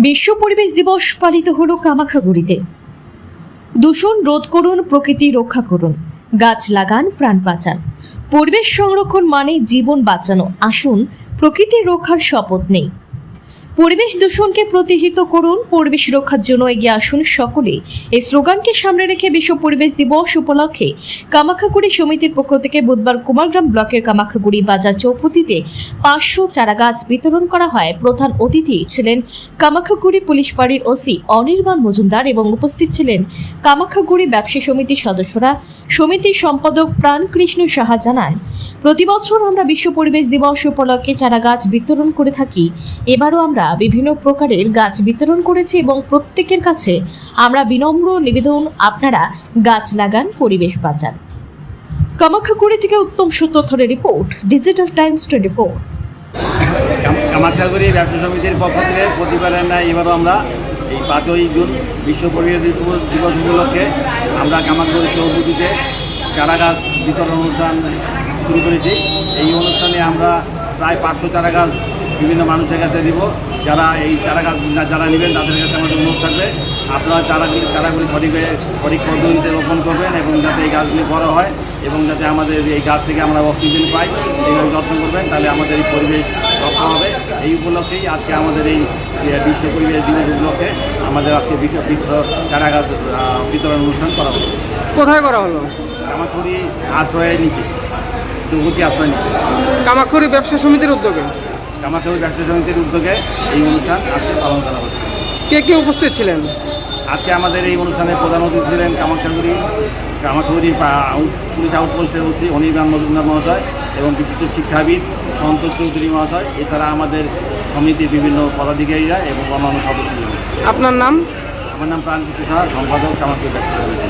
বিশ্ব পরিবেশ দিবস পালিত হলো কামাখাগুড়িতে। দূষণ রোধ করুন, প্রকৃতি রক্ষা করুন। গাছ লাগান, প্রাণ বাঁচান। পরিবেশ সংরক্ষণ মানে জীবন বাঁচানো। আসুন, প্রকৃতি রক্ষার শপথ নেই। পরিবেশ দূষণকে প্রতিহিত করুন, পরিবেশ রক্ষার জন্য এগিয়ে আসুন সকলে। এই স্লোগানকে সামনে রেখে বিশ্ব পরিবেশ দিবস উপলক্ষে কামাখাগুড়ি সমিতির পক্ষ থেকে বুধবার কুমারগ্রাম ব্লকের কামাখাগুড়ি বাজার চৌপতিতে পাঁচশো চারাগাছ বিতরণ করা হয়। প্রধান অতিথি ছিলেন কামাখাগুড়ি পুলিশ ফাঁড়ির ওসি অনির্বাণ মজুমদার এবং উপস্থিত ছিলেন কামাখাগুড়ি ব্যবসা সমিতির সদস্যরা। সমিতির সম্পাদক প্রাণকৃষ্ণ সাহা জানান, প্রতি বছর আমরা বিশ্ব পরিবেশ দিবস উপলক্ষে চারাগাছ বিতরণ করে থাকি। এবারও আমরা বিভিন্ন প্রকারের গাছ বিতরণ করেছি এবং প্রত্যেকের কাছে আমরা বিনম্র নিবেদন, আপনারা গাছ লাগান, পরিবেশ বাঁচান। কামাখাগুড়ি থেকে Uttam সূত্রধরের report digital times twenty four Kamakhyaguri ব্যবসা সমিতির পক্ষ থেকে প্রতিবারের ন্যায় এবারও আমরা এই পাঁচই জুন বিশ্ব পরিবেশ দিবস উপলক্ষে আমরা কামাখ্যাগুড়ি চৌপতিতে চারা গাছ বিতরণ অনুষ্ঠান শুরু করেছি। এই অনুষ্ঠানে আমরা প্রায় পাঁচশো চারা গাছ বিভিন্ন মানুষের কাছে দিব। যারা এই চারা গাছ যারা নেবেন তাদের কাছে আমাদের অনুরোধ থাকবে। আপনারা চারাগুলি চারাগুলি সঠিকভাবে সঠিক পদ্ধতিতে রোপণ করবেন এবং যাতে এই গাছগুলি বড় হয় এবং যাতে আমাদের এই গাছ থেকে আমরা অক্সিজেন পাই এইভাবে যত্ন করবেন তাহলে আমাদের এই পরিবেশ রক্ষা হবে। এই উপলক্ষেই আজকে আমাদের এই বিশ্ব পরিবেশ দিবস উপলক্ষে আমাদের আজকে চারা গাছ বিতরণ অনুষ্ঠান করা হলো। কোথায় করা হলো? কামাখুরি আশ্রয়ের নিচে চৌপতি আশ্রয় নিচে। কামাখুরি ব্যবসা সমিতির উদ্যোগে। কামাখুরি ব্যবসা সমিতির উদ্যোগে এই অনুষ্ঠান আজকে পালন করা হচ্ছে। কে কে উপস্থিত ছিলেন? আজকে আমাদের এই অনুষ্ঠানে প্রধান অতিথি ছিলেন কামাখ্যাগুড়ি কামাখ্যাগুড়ি পুলিশ আউটপোস্টের অতি অনির্বাণ মজুমদার মহাশয় এবং বিশিষ্ট শিক্ষাবিদ সন্তোষ চৌধুরী মহাশয় এছাড়া আমাদের সমিতির বিভিন্ন পদাধিকারীরা এবং অন্যান্য সদস্যরা আপনার নাম? আমার নাম প্রাণজিৎ সাহা সম্পাদক কামাখ্যা ব্যবসা সমিতি